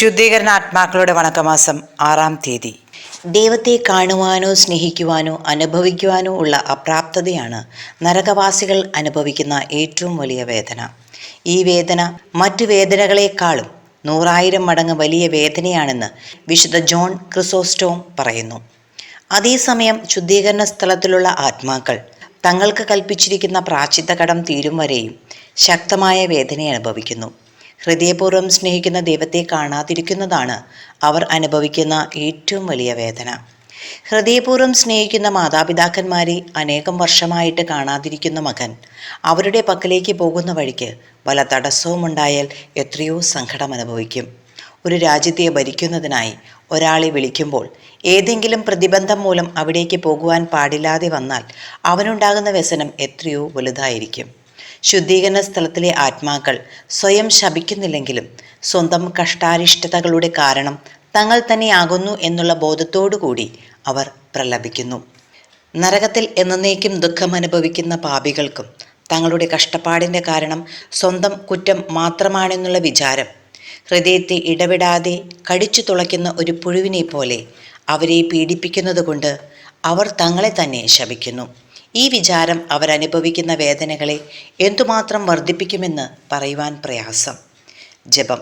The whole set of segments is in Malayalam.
ശുദ്ധീകരണ ആത്മാക്കളുടെ വണക്കമാസം ആറാം തീയതി. ദൈവത്തെ കാണുവാനോ സ്നേഹിക്കുവാനോ അനുഭവിക്കുവാനോ ഉള്ള അപ്രാപ്തതയാണ് നരകവാസികൾ അനുഭവിക്കുന്ന ഏറ്റവും വലിയ വേദന. ഈ വേദന മറ്റു വേദനകളെക്കാളും നൂറായിരം മടങ്ങ് വലിയ വേദനയാണെന്ന് വിശുദ്ധ ജോൺ ക്രിസോസ്റ്റോം പറയുന്നു. അതേസമയം ശുദ്ധീകരണ സ്ഥലത്തിലുള്ള ആത്മാക്കൾ തങ്ങൾക്ക് കൽപ്പിച്ചിരിക്കുന്ന പ്രാചിത്ത കടം തീരും വരെയും ശക്തമായ വേദന അനുഭവിക്കുന്നു. ഹൃദയപൂർവം സ്നേഹിക്കുന്ന ദൈവത്തെ കാണാതിരിക്കുന്നതാണ് അവർ അനുഭവിക്കുന്ന ഏറ്റവും വലിയ വേദന. ഹൃദയപൂർവം സ്നേഹിക്കുന്ന മാതാപിതാക്കന്മാരെ അനേകം വർഷമായിട്ട് കാണാതിരിക്കുന്ന മകൻ അവരുടെ പക്കലേക്ക് പോകുന്ന വഴിക്ക് പല തടസ്സവും ഉണ്ടായാൽ എത്രയോ സങ്കടം അനുഭവിക്കും. ഒരു രാജ്യത്തെ ഭരിക്കുന്നതിനായി ഒരാളെ വിളിക്കുമ്പോൾ ഏതെങ്കിലും പ്രതിബന്ധം മൂലം അവിടേക്ക് പോകുവാൻ പാടില്ലാതെ വന്നാൽ അവനുണ്ടാകുന്ന വ്യസനം എത്രയോ വലുതായിരിക്കും. ശുദ്ധീകരണ സ്ഥലത്തിലെ ആത്മാക്കൾ സ്വയം ശപിക്കുന്നില്ലെങ്കിലും സ്വന്തം കഷ്ടാരിഷ്ടതകളുടെ കാരണം തങ്ങൾ തന്നെയാകുന്നു എന്നുള്ള ബോധത്തോടുകൂടി അവർ പ്രലപിക്കുന്നു. നരകത്തിൽ എന്നേക്കും ദുഃഖം അനുഭവിക്കുന്ന പാപികൾക്കും തങ്ങളുടെ കഷ്ടപ്പാടിന്റെ കാരണം സ്വന്തം കുറ്റം മാത്രമാണെന്നുള്ള വിചാരം ഹൃദയത്തെ ഇടപെടാതെ കടിച്ചു തുളയ്ക്കുന്ന ഒരു പുഴുവിനെ പോലെ അവരെ പീഡിപ്പിക്കുന്നത് കൊണ്ട് അവർ തങ്ങളെ തന്നെ ശപിക്കുന്നു. ഈ വിചാരം അവരനുഭവിക്കുന്ന വേദനകളെ എന്തുമാത്രം വർദ്ധിപ്പിക്കുമെന്ന് പറയുവാൻ പ്രയാസം. ജപം.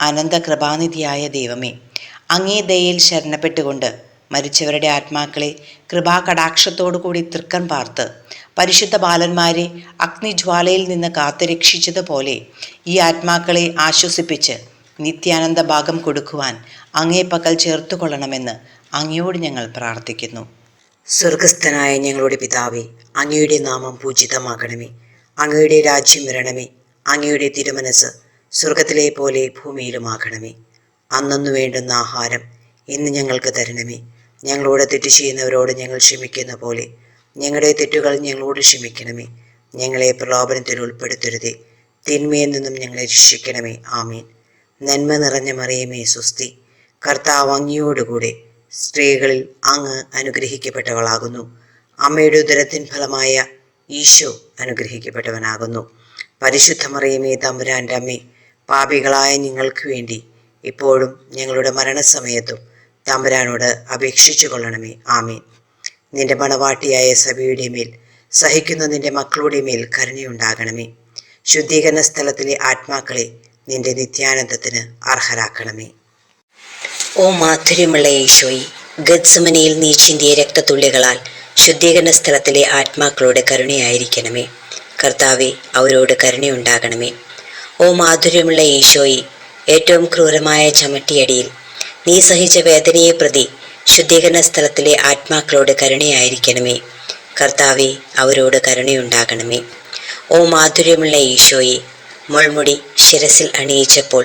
അനന്ത കൃപാനിധിയായ ദൈവമേ അങ്ങേ ദയയിൽ ശരണപ്പെട്ടുകൊണ്ട് മരിച്ചവരുടെ ആത്മാക്കളെ കൃപാകടാക്ഷത്തോടു കൂടി തൃക്കൻ പാർത്ത് പരിശുദ്ധ ബാലന്മാരെ അഗ്നിജ്വാലയിൽ നിന്ന് കാത്തുരക്ഷിച്ചതുപോലെ ഈ ആത്മാക്കളെ ആശ്വസിപ്പിച്ച് നിത്യാനന്ദ ഭാഗം കൊടുക്കുവാൻ അങ്ങേ പക്കൽ ചേർത്തുകൊള്ളണമെന്ന് അങ്ങയോട് ഞങ്ങൾ പ്രാർത്ഥിക്കുന്നു. സ്വർഗസ്ഥനായ ഞങ്ങളുടെ പിതാവേ അങ്ങയുടെ നാമം പൂജിതമാകണമേ. അങ്ങയുടെ രാജ്യം വരണമേ. അങ്ങയുടെ തിരുമനസ് സ്വർഗത്തിലെ പോലെ ഭൂമിയിലുമാകണമേ. അന്നു വേണ്ടുന്ന ആഹാരം ഇന്ന് ഞങ്ങൾക്ക് തരണമേ. ഞങ്ങളോട് തെറ്റ് ചെയ്യുന്നവരോട് ഞങ്ങൾ ക്ഷമിക്കുന്ന പോലെ ഞങ്ങളുടെ തെറ്റുകൾ ഞങ്ങളോട് ക്ഷമിക്കണമേ. ഞങ്ങളെ പ്രലോഭനത്തിൽ ഉൾപ്പെടുത്തരുതേ. തിന്മയിൽ നിന്നും ഞങ്ങളെ രക്ഷിക്കണമേ. ആമീൻ. നന്മ നിറഞ്ഞ മറിയമേ സുസ്തി കർത്താവ് അങ്ങയോടുകൂടെ സ്ത്രീകളിൽ അങ്ങ് അനുഗ്രഹിക്കപ്പെട്ടവളാകുന്നു. അമ്മയുടെ ഉദരത്തിൻ ഫലമായ ഈശോ അനുഗ്രഹിക്കപ്പെട്ടവനാകുന്നു. പരിശുദ്ധ മറിയമേ തമ്പുരാന്റെ അമ്മേ പാപികളായ നിങ്ങൾക്ക് വേണ്ടി ഇപ്പോഴും ഞങ്ങളുടെ മരണസമയത്തും തമ്പുരാനോട് അപേക്ഷിച്ചു കൊള്ളണമേ. ആമീൻ. നിന്റെ മണവാട്ടിയായ സഭയുടെ മേൽ സഹിക്കുന്ന നിന്റെ മക്കളുടെ മേൽ കരുണയുണ്ടാകണമേ. ശുദ്ധീകരണ സ്ഥലത്തിലെ ആത്മാക്കളെ നിന്റെ നിത്യാനന്ദത്തിന് അർഹരാക്കണമേ. ഓ മാധുര്യമുള്ള യേശോയി ഗത്സമനയിൽ നീ ചിന്തിയ രക്തത്തുള്ളികളാൽ ശുദ്ധീകരണ സ്ഥലത്തിലെ ആത്മാക്കളുടെ കരുണയായിരിക്കണമേ. കർത്താവെ അവരോട് കരുണയുണ്ടാകണമേ. ഓ മാധുര്യമുള്ള ഈശോയി ഏറ്റവും ക്രൂരമായ ചമട്ടിയടിയിൽ നീ സഹിച്ച വേദനയെ പ്രതി ശുദ്ധീകരണ സ്ഥലത്തിലെ ആത്മാക്കളോട് കരുണയായിരിക്കണമേ. കർത്താവെ അവരോട് കരുണയുണ്ടാകണമേ. ഓ മാധുര്യമുള്ള ഈശോയെ മുൾമുടി ശിരസിൽ അണിയിച്ചപ്പോൾ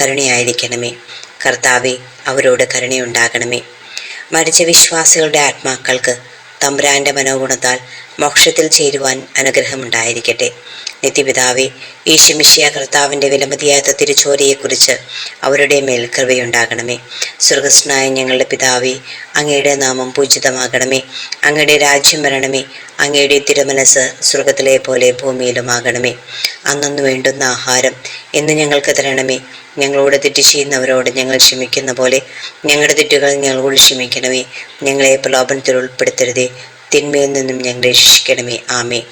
കരുണയായിരിക്കണമേ. കർത്താവെ അവരോട് കരുണയുണ്ടാകണമേ. മരിച്ച വിശ്വാസികളുടെ ആത്മാക്കൾക്ക് തമ്പുരാന്റെ മനോഗുണത്താൽ മോക്ഷത്തിൽ ചേരുവാൻ അനുഗ്രഹമുണ്ടായിരിക്കട്ടെ. നിത്യപിതാവെ ഈശമിഷ്യ കർത്താവിന്റെ വിലമതിയാത്ത തിരുച്ചോരയെക്കുറിച്ച് അവരുടെ മേൽ കൃപയുണ്ടാകണമേ. സ്വർഗസ്നായ ഞങ്ങളുടെ പിതാവെ അങ്ങയുടെ നാമം പൂജിതമാകണമേ. അങ്ങയുടെ രാജ്യം വരണമേ. അങ്ങയുടെ തിരുമനസ് സ്വർഗത്തിലെ പോലെ ഭൂമിയിലുമാകണമേ. അന്നു വേണ്ടുന്ന ആഹാരം എന്ന് ഞങ്ങൾക്ക് തരണമേ. ഞങ്ങളോട് തെറ്റ് ചെയ്യുന്നവരോട് ഞങ്ങൾ ക്ഷമിക്കുന്ന പോലെ ഞങ്ങളുടെ തെറ്റുകൾ ഞങ്ങളോട് ക്ഷമിക്കണമേ. ഞങ്ങളെ പ്രലോഭനത്തിൽ ഉൾപ്പെടുത്തരുതേ. തിന്മയിൽ നിന്നും ഞങ്ങളെ രക്ഷിക്കണമേ. ആമേ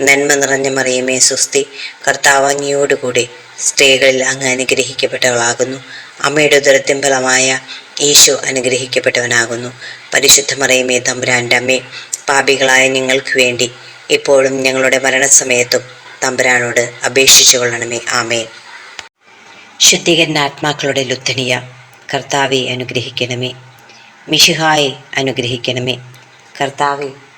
നന്മ നിറഞ്ഞ മറിയമേ സുസ്തി കർത്താവങ്ങിയോടുകൂടി സ്ത്രീകളിൽ അങ്ങ് അനുഗ്രഹിക്കപ്പെട്ടവളാകുന്നു. അമ്മയുടെ ദുരത്തിൻ ഫലമായ ഈശോ അനുഗ്രഹിക്കപ്പെട്ടവനാകുന്നു. പരിശുദ്ധ മറിയമേ തമ്പുരാന്റെ അമ്മേ പാപികളായ ഞങ്ങൾക്ക് വേണ്ടി ഇപ്പോഴും ഞങ്ങളുടെ മരണസമയത്തും തമ്പുരാനോട് അപേക്ഷിച്ചു കൊള്ളണമേ. ആമേ ശുദ്ധീകരണ ആത്മാക്കളുടെ ലുദ്ധനിയ കർത്താവെ അനുഗ്രഹിക്കണമേ. മിഷിഹായെ അനുഗ്രഹിക്കണമേ. കർത്താവെ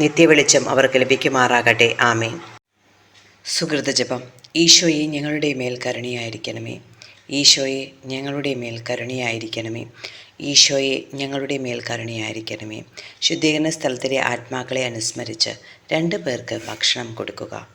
നിത്യവെളിച്ചം അവർക്ക് ലഭിക്കുമാറാകട്ടെ. ആമേൻ. സുഹൃതജപം. ഈശോയെ ഞങ്ങളുടെ മേൽ കരുണയായിരിക്കണമേ. ഈശോയെ ഞങ്ങളുടെ മേൽ കരുണയായിരിക്കണമേ. ഈശോയെ ഞങ്ങളുടെ മേൽ കരുണയായിരിക്കണമേ. ശുദ്ധീകരണ സ്ഥലത്തിലെ ആത്മാക്കളെ അനുസ്മരിച്ച് രണ്ട് പേർക്ക് ഭക്ഷണം കൊടുക്കുക.